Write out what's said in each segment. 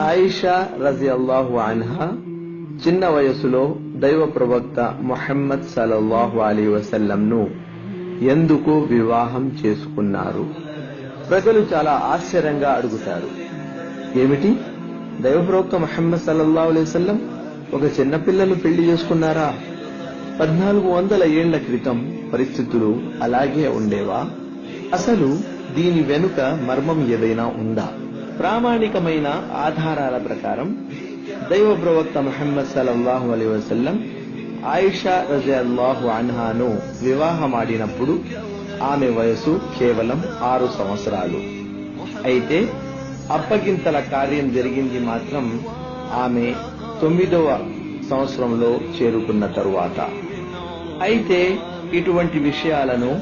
ఆయిషా రజియల్లాహు అన్హా చిన్న వయసులో దైవ ప్రవక్త మొహమ్మద్ సలల్లాహు అలీ వసల్లంను ఎందుకు వివాహం చేసుకున్నారు? ప్రజలు చాలా ఆశ్చర్యంగా అడుగుతారు. ఏమిటి? దైవ ప్రవక్త మొహమ్మద్ సల్లల్లాహు అలైహి వసల్లం ఒక చిన్న పిల్లలు పెళ్ళి చేసుకున్నారా? పద్నాలుగు వందల ఏళ్ళ క్రితం పరిస్థితులు అలాగే ఉండేవా? అసలు దీని వెనుక మర్మం ఏదైనా ఉందా? ప్రామాణికమైన ఆధారాల ప్రకారం దైవ ప్రవక్త మహమ్మద్ సల్లల్లాహు అలీ వసల్లం ఆయిషా రజల్లాహు అన్హాను వివాహమాడినప్పుడు ఆమె వయసు కేవలం ఆరు సంవత్సరాలు. అయితే అప్పగింతల కార్యం జరిగింది మాత్రం ఆమె తొమ్మిదవ సంవత్సరంలో చేరుకున్న తరువాత. అయితే ఇటువంటి విషయాలను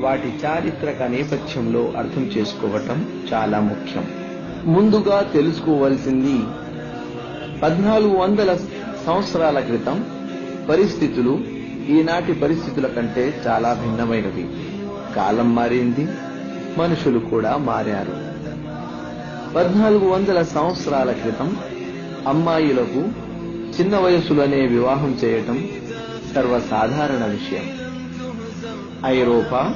వాటి చారిత్రక నేపథ్యంలో అర్థం చేసుకోవటం చాలా ముఖ్యం. ముందుగా తెలుసుకోవలసింది పద్నాలుగు వందల సంవత్సరాల క్రితం పరిస్థితులు ఈనాటి పరిస్థితుల కంటే చాలా భిన్నమైనవి. కాలం మారింది మనుషులు కూడా మారారు. పద్నాలుగు వందల సంవత్సరాల క్రితం అమ్మాయిలకు చిన్న వయసులోనే వివాహం చేయటం సర్వసాధారణ విషయం. ఐరోపా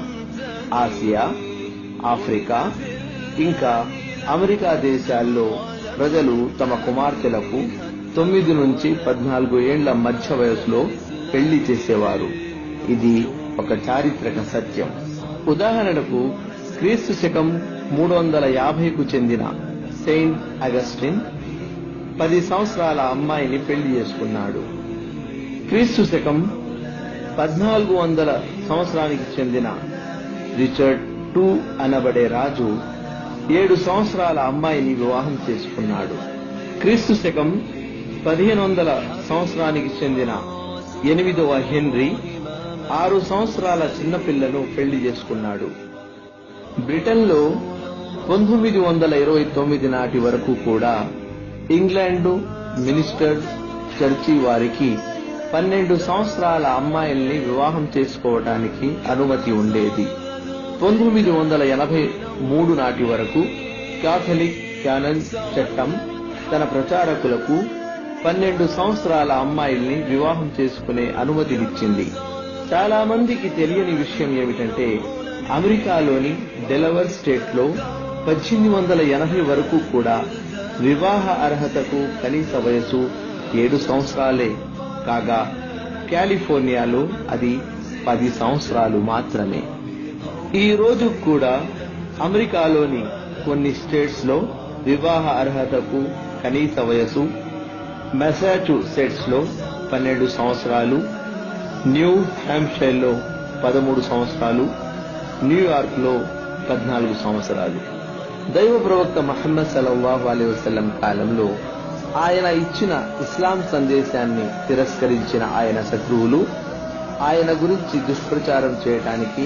ఆసియా ఆఫ్రికా ఇంకా అమెరికా దేశాల్లో ప్రజలు తమ కుమార్తెలకు తొమ్మిది నుంచి పద్నాలుగు ఏండ్ల మధ్య వయసులో పెళ్ళి చేసేవారు. ఇది ఒక చారిత్రక సత్యం. ఉదాహరణకు క్రీస్తు శకం మూడు వందల యాభైకు చెందిన సెయింట్ అగస్టిన్ పది సంవత్సరాల అమ్మాయిని పెళ్ళి చేసుకున్నాడు. క్రీస్తు శకం పద్నాలుగు వందల సంవత్సరానికి చెందిన రిచర్డ్ టూ అనబడే రాజు ఏడు సంవత్సరాల అమ్మాయిని వివాహం చేసుకున్నాడు. క్రీస్తు శకం పదిహేను వందల సంవత్సరానికి చెందిన ఎనిమిదవ హెన్రీ ఆరు సంవత్సరాల చిన్నపిల్లను పెళ్ళి చేసుకున్నాడు. బ్రిటన్లో పంతొమ్మిది వందల ఇరవై తొమ్మిది నాటి వరకు కూడా ఇంగ్లాండు మినిస్టర్ చర్చి వారికి పన్నెండు సంవత్సరాల అమ్మాయిల్ని వివాహం చేసుకోవడానికి అనుమతి ఉండేది. పంతొమ్మిది వందల ఎనభై మూడు నాటి వరకు కాథలిక్ క్యానన్ చట్టం తన ప్రచారకులకు పన్నెండు సంవత్సరాల అమ్మాయిల్ని వివాహం చేసుకునే అనుమతినిచ్చింది. చాలా మందికి తెలియని విషయం ఏమిటంటే అమెరికాలోని డెలవర్ స్టేట్లో పద్దెనిమిది వందల ఎనభై వరకు కూడా వివాహ అర్హతకు కనీస వయసు ఏడు సంవత్సరాలే. కాగా కాలిఫోర్నియాలో అది పది సంవత్సరాలు మాత్రమే. ఈ రోజు కూడా అమెరికాలోని కొన్ని స్టేట్స్లో వివాహ అర్హతకు కనీస వయసు మెసాచ్యూసెట్స్లో పన్నెండు సంవత్సరాలు న్యూ హ్యాంప్షైర్లో పదమూడు సంవత్సరాలు న్యూయార్క్లో పద్నాలుగు సంవత్సరాలు. దైవ ప్రవక్త మహమ్మద్ సల్లల్లాహు అలీ వసలం కాలంలో ఆయన ఇచ్చిన ఇస్లాం సందేశాన్ని తిరస్కరించిన ఆయన శత్రువులు ఆయన గురించి దుష్ప్రచారం చేయటానికి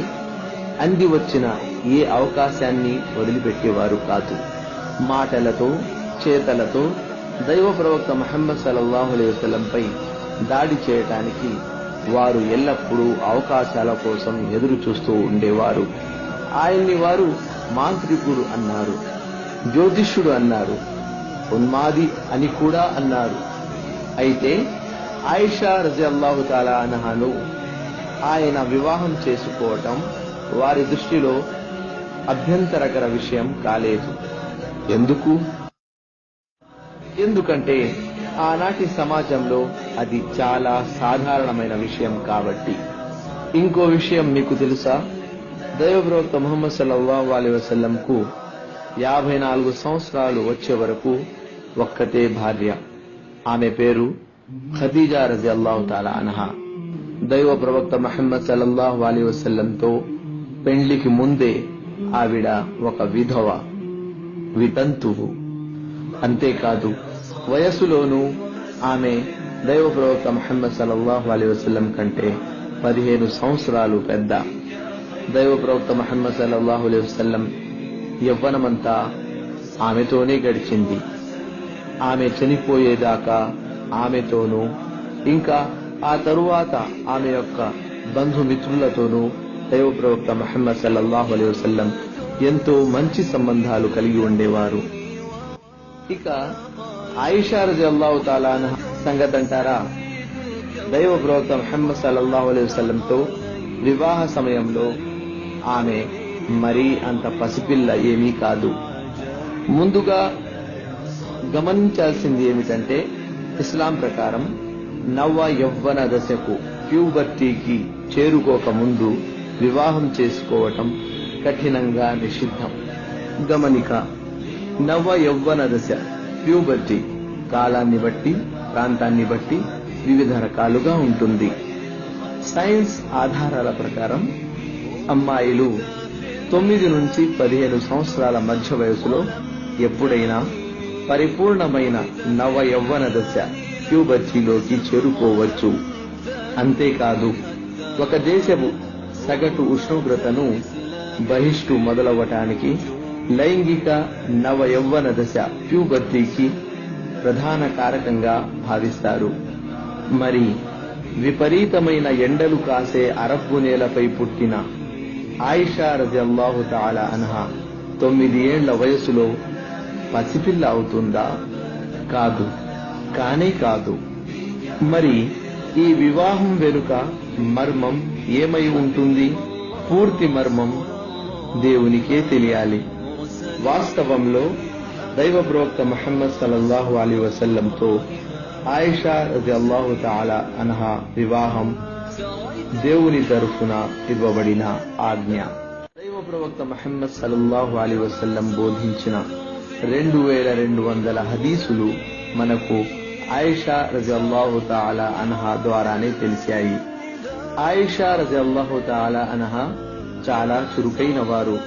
అంది వచ్చిన ఏ అవకాశాన్ని వదిలిపెట్టేవారు కాదు. మాటలతో చేతలతో దైవ ప్రవక్త మహమ్మద్ సల్లల్లాహు దాడి చేయటానికి వారు ఎల్లప్పుడూ అవకాశాల కోసం ఎదురు చూస్తూ ఉండేవారు. ఆయన్ని వారు మాంత్రికుడు అన్నారు జ్యోతిష్యుడు అన్నారు ఉన్మాది అని కూడా అన్నారు. అయితే ఆయిషా రజల్లాహు తాలా అనహాను ఆయన వివాహం చేసుకోవటం వారి దృష్టిలో అభ్యంతరకర విషయం కాలేదు. ఎందుకు? ఎందుకంటే ఆనాటి సమాజంలో అది చాలా సాధారణమైన విషయం కాబట్టి. ఇంకో విషయం మీకు తెలుసా? దైవప్రవక్త ముహమ్మద్ సల్లల్లాహు అలైహి వసల్లంకు యాభై నాలుగు సంవత్సరాలు వచ్చే వరకు ఒక్కతే భార్య. ఆమె పేరు ఖదీజా రజి అల్లాహు తాలా అనహా. దైవ ప్రవక్త మహమ్మద్ సల్లల్లాహు అలీ వసల్లంతో పెండ్లికి ముందే ఆవిడ ఒక విధవ వితంతువు. అంతేకాదు వయస్సులోనూ ఆమె దైవ ప్రవక్త మహమ్మద్ సలల్లాహు అలీ వసలం కంటే పదిహేను సంవత్సరాలు పెద్ద. దైవ ప్రవక్త మహమ్మద్ సలల్లాహు అలీ వసల్లం యవ్వనమంతా ఆమెతోనే గడిచింది. ఆమె చనిపోయేదాకా ఆమెతోనూ ఇంకా ఆ తరువాత ఆమె యొక్క బంధుమిత్రులతోనూ దైవ ప్రవక్త మహమ్మద్ సల్లల్లాహు అలై వసల్లం ఎంతో మంచి సంబంధాలు కలిగి ఉండేవారు. ఇక ఆయిషా రజి అల్లాహు తాలాన సంగతి అంటారా? దైవ ప్రవక్త మహమ్మద్ సల్లల్లాహు అలై వసల్లంతో వివాహ సమయంలో ఆమె మరీ అంత పసిపిల్ల ఏమీ కాదు. ముందుగా గమనించాల్సింది ఏమిటంటే ఇస్లాం ప్రకారం నవ యవ్వన దశకు ప్యూబర్టీకి చేరుకోక ముందు వివాహం చేసుకోవటం కఠినంగా నిషిద్ధం. గమనిక నవ యౌవన దశ ప్యూబర్టీ కాలాన్ని బట్టి ప్రాంతాన్ని బట్టి వివిధ రకాలుగా ఉంటుంది. సైన్స్ ఆధారాల ప్రకారం అమ్మాయిలు తొమ్మిది నుంచి పదిహేను సంవత్సరాల మధ్య వయసులో ఎప్పుడైనా పరిపూర్ణమైన నవ యవ్వన దశ ప్యూబర్టీలోకి చేరుకోవచ్చు. అంతేకాదు ఒక దేశపు సగటు ఉష్ణోగ్రతను బహిష్టు మొదలవటానికి లైంగిక నవ యవ్వన దశ ప్యూబర్టీకి ప్రధాన కారకంగా భావిస్తారు. మరి విపరీతమైన ఎండలు కాసే అరబ్బు నేలపై పుట్టిన ఆయిషా రజల్లాహు తాలా అనహా తొమ్మిది ఏండ్ల వయసులో పసిపిల్ల అవుతుందా? కాదు. కానే కాదు. మరి ఈ వివాహం వెనుక మర్మం ఏమై ఉంటుంది? పూర్తి మర్మం దేవునికే తెలియాలి. వాస్తవంలో దైవబ్రోక్త మహమ్మద్ సలల్లాహు అలీ వసల్లంతో ఆయిషా రజి అల్లాహు తాలా వివాహం దేవుని తరఫున ఇవ్వబడిన ఆజ్ఞ. దైవ ప్రవక్త మహమ్మద్ సలల్లాహు అలీ వసల్లం బోధించిన రెండు వేల రెండు వందల హదీసులు మనకు ఆయిషా రజల్లాహు తాలా అనహా ద్వారానే తెలిసాయి. ఆయిషా రజల్లాహు తాలా చాలా చురుకైన వారు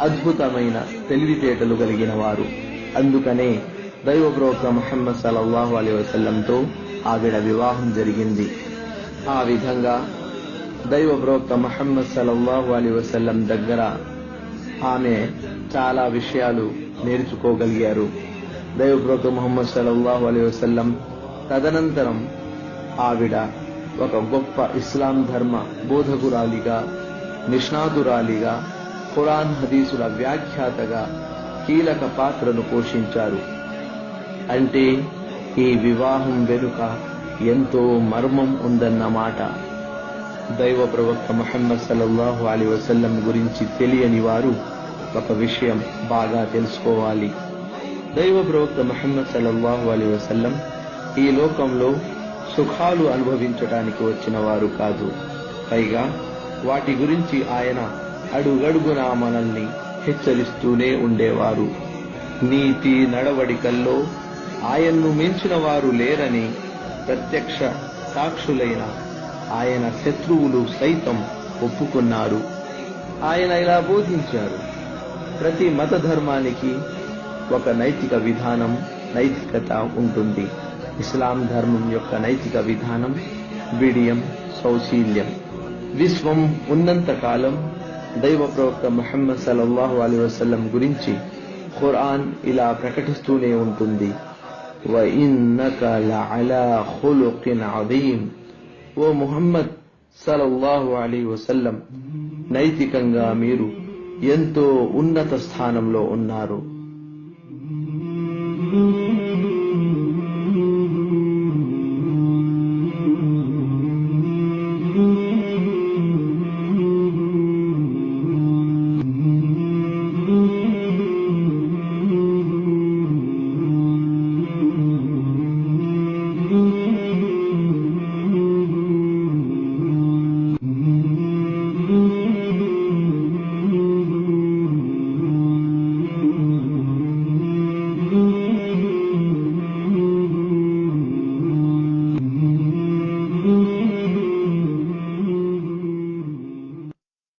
అద్భుతమైన తెలివితేటలు కలిగిన వారు. అందుకనే దైవ ప్రవక్త ముహమ్మద్ సల్లల్లాహు అలీ వసల్లంతో ఆవిడ వివాహం జరిగింది. ఆ విధంగా దైవ ప్రవక్త ముహమ్మద్ సల్లల్లాహు అలీ వసల్లం దగ్గర ఆమె చాలా విషయాలు నేర్చుకోగలిగారు. దైవ ప్రవక్త ముహమ్మద్ సల్లల్లాహు అలీ వసల్లం తదనంతరం ఆవిడ ఒక గొప్ప ఇస్లాం ధర్మ బోధకురాలిగా నిష్ణాతురాలిగా ఖురాన్ హదీసుల వ్యాఖ్యాతగా కీలక పాత్రను పోషించారు. అంటే ఈ వివాహం వెనుక ఎంతో మర్మం ఉందన్నమాట దైవ ప్రవక్త మహమ్మద్ సల్లల్లాహు అలీ వసల్లం గురించి తెలియని వారు ఒక విషయం బాగా తెలుసుకోవాలి. దైవ ప్రవక్త మహమ్మద్ సల్లల్లాహు అలీ వసల్లం ఈ లోకంలో సుఖాలు అనుభవించడానికి వచ్చిన వారు కాదు. పైగా వాటి గురించి ఆయన అడుగడుగునా మనల్ని హెచ్చరిస్తూనే ఉండేవారు. నీతి నడవడికల్లో ఆయన్ను మించిన వారు లేరని ప్రత్యక్ష సాక్షులైన ఆయన శత్రువులు సైతం ఒప్పుకున్నారు. ఆయన ఇలా బోధించారు. ప్రతి మత ధర్మానికి ఒక నైతిక విధానం నైతికత ఉంటుంది. ఇస్లాం ధర్మం యొక్క నైతిక విధానం విడియం సౌశీల్యం. విశ్వం ఉన్నంత కాలం దైవ ప్రవక్త మహమ్మద్ సలల్లాహు అలీ వసల్లం గురించి ఖురాన్ ఇలా ప్రకటిస్తూనే ఉంటుంది. ఓ ముహమ్మద్ సలల్లాహు అలీ వసల్లం నైతికంగా మీరు ఎంతో ఉన్నత స్థానంలో ఉన్నారు.